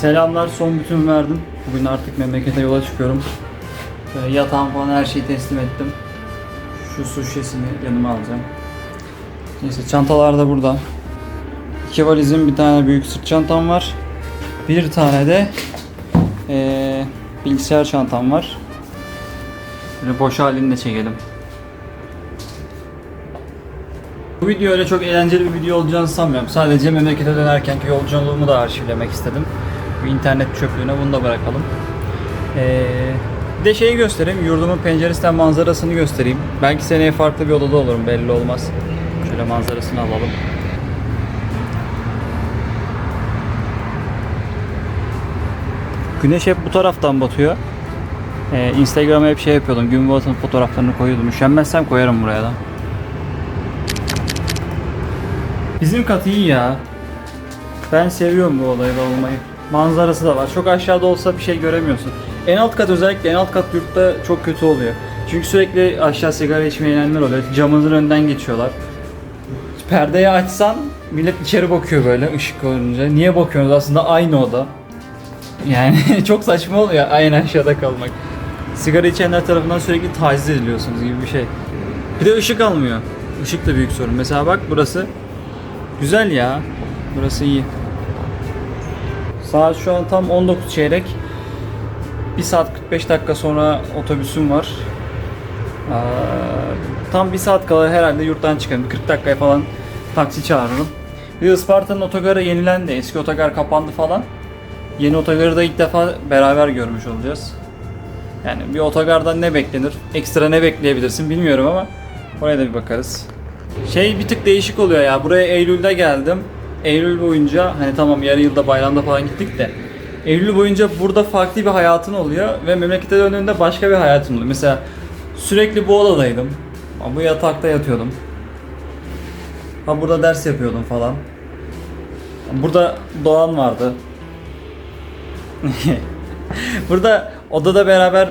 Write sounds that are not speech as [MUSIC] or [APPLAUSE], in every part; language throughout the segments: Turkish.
Selamlar, son bütün verdim. Bugün artık memlekete yola çıkıyorum. Böyle yatağım falan her şeyi teslim ettim. Şu su şişesini yanıma alacağım. Neyse çantalar da burada. İki valizim, bir tane büyük sırt çantam var. Bir tane de eee, bilgisayar çantam var. Böyle boş halini de çekelim. Bu video öyle çok eğlenceli bir video olacağını sanmıyorum. Sadece memlekete dönerkenki yolculuğumu da arşivlemek istedim. Bu internet çöplüğüne bunu da bırakalım. Ee, bir de şeyi göstereyim. Yurdumun penceresinden manzarasını göstereyim. Belki seneye farklı bir odada olurum belli olmaz. Şöyle manzarasını alalım. Güneş hep bu taraftan batıyor. Ee, Instagram'a hep şey yapıyordum. Gün batımı fotoğraflarını koyuyordum. Üşenmezsem koyarım buraya da. Bizim kat iyi ya. Ben seviyorum bu olayda olmayı. Manzarası da var. Çok aşağıda olsa bir şey göremiyorsun. En alt kat özellikle en alt kat yurtta çok kötü oluyor. Çünkü sürekli aşağı sigara içmeye inenler oluyor. Camımızın önünden geçiyorlar. Perdeyi açsan millet içeri bakıyor böyle ışık olunca. Niye bakıyorsunuz? Aslında aynı oda. Yani [LAUGHS] çok saçma oluyor aynı aşağıda kalmak. Sigara içenler tarafından sürekli taciz ediliyorsunuz gibi bir şey. Bir de ışık almıyor. Işık da büyük sorun. Mesela bak burası Güzel ya. Burası iyi. Saat şu an tam 19 çeyrek. 1 saat 45 dakika sonra otobüsüm var. Aa, tam 1 saat kala herhalde yurttan çıkarım. 40 dakikaya falan taksi çağırırım. Bir Isparta'nın otogarı yenilendi. Eski otogar kapandı falan. Yeni otogarı da ilk defa beraber görmüş olacağız. Yani bir otogardan ne beklenir? Ekstra ne bekleyebilirsin bilmiyorum ama oraya da bir bakarız. Şey bir tık değişik oluyor ya. Buraya Eylül'de geldim. Eylül boyunca hani tamam yarı yılda bayramda falan gittik de Eylül boyunca burada farklı bir hayatın oluyor ve memlekete döndüğünde başka bir hayatın oluyor. Mesela sürekli bu odadaydım. Bu yatakta yatıyordum. Ha burada ders yapıyordum falan. Burada Doğan vardı. [LAUGHS] burada odada beraber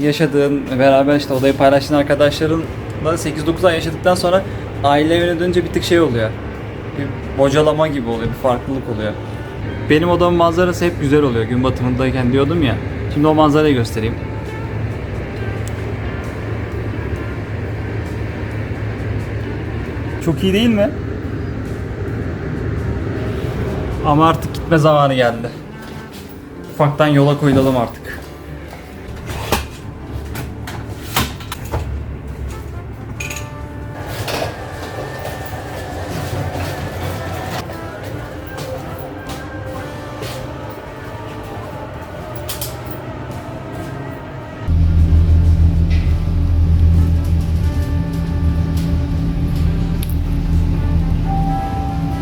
yaşadığın, beraber işte odayı paylaştığın arkadaşların 8-9 ay yaşadıktan sonra aile evine dönünce bir tık şey oluyor. Bir bocalama gibi oluyor, bir farklılık oluyor. Benim odamın manzarası hep güzel oluyor gün batımındayken diyordum ya. Şimdi o manzarayı göstereyim. Çok iyi değil mi? Ama artık gitme zamanı geldi. Ufaktan yola koyulalım artık.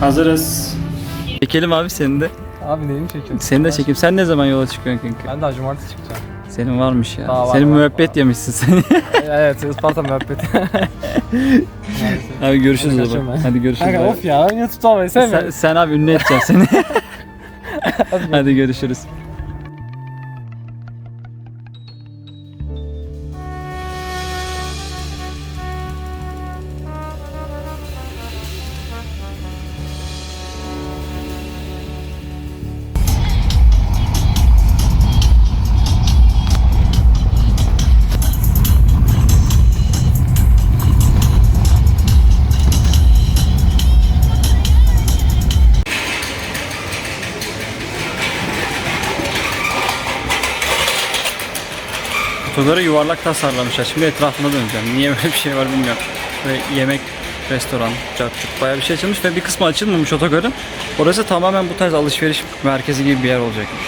Hazırız. Çekelim abi seni de. Abi neyini çekiyorsun? Seni de çekeyim. Sen ne zaman yola çıkıyorsun kanka? Ben daha cumartesi çıkacağım. Senin varmış ya. Daha var, Senin var, müebbet var. yemişsin sen. [LAUGHS] evet, Isparta muhabbeti. [LAUGHS] abi görüşürüz Hadi o zaman. Hadi görüşürüz. Kanka abi. of ya, yine tutamayız sen sen, mi? sen abi ünlü edeceğim seni. [LAUGHS] Hadi görüşürüz. Otogarı yuvarlak tasarlamışlar. Şimdi etrafına döneceğim. Niye böyle bir şey var bilmiyorum. Böyle yemek, restoran, cart bayağı bir şey açılmış ve bir kısmı açılmamış otogarın. Orası tamamen bu tarz alışveriş merkezi gibi bir yer olacakmış.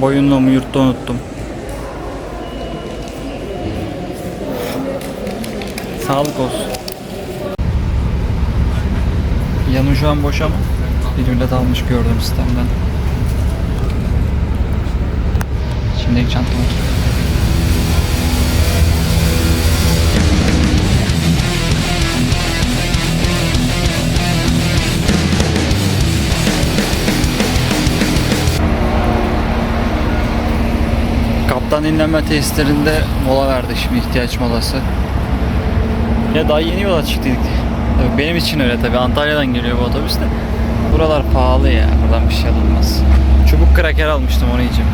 Boyunluğumu yurtta unuttum. Sağlık olsun. Yan ucağım boş ama bir millet almış gördüm sistemden. Şimdiki çantamı Kaptan inleme tesislerinde mola verdik şimdi ihtiyaç molası. Ya daha yeni yola. Tabii benim için öyle tabii. Antalya'dan geliyor bu otobüs de. Buralar pahalı ya. Buradan bir şey alınmaz. Çubuk kraker almıştım onu yiyeceğim.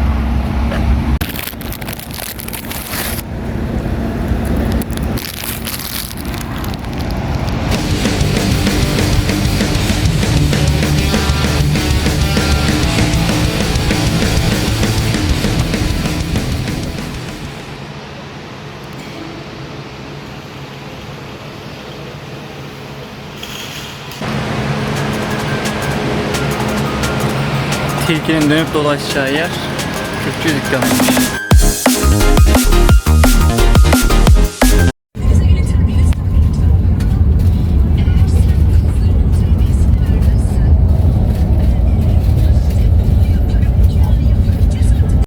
Tilkinin dönüp dolaşacağı yer Kürtçü dükkanıymış.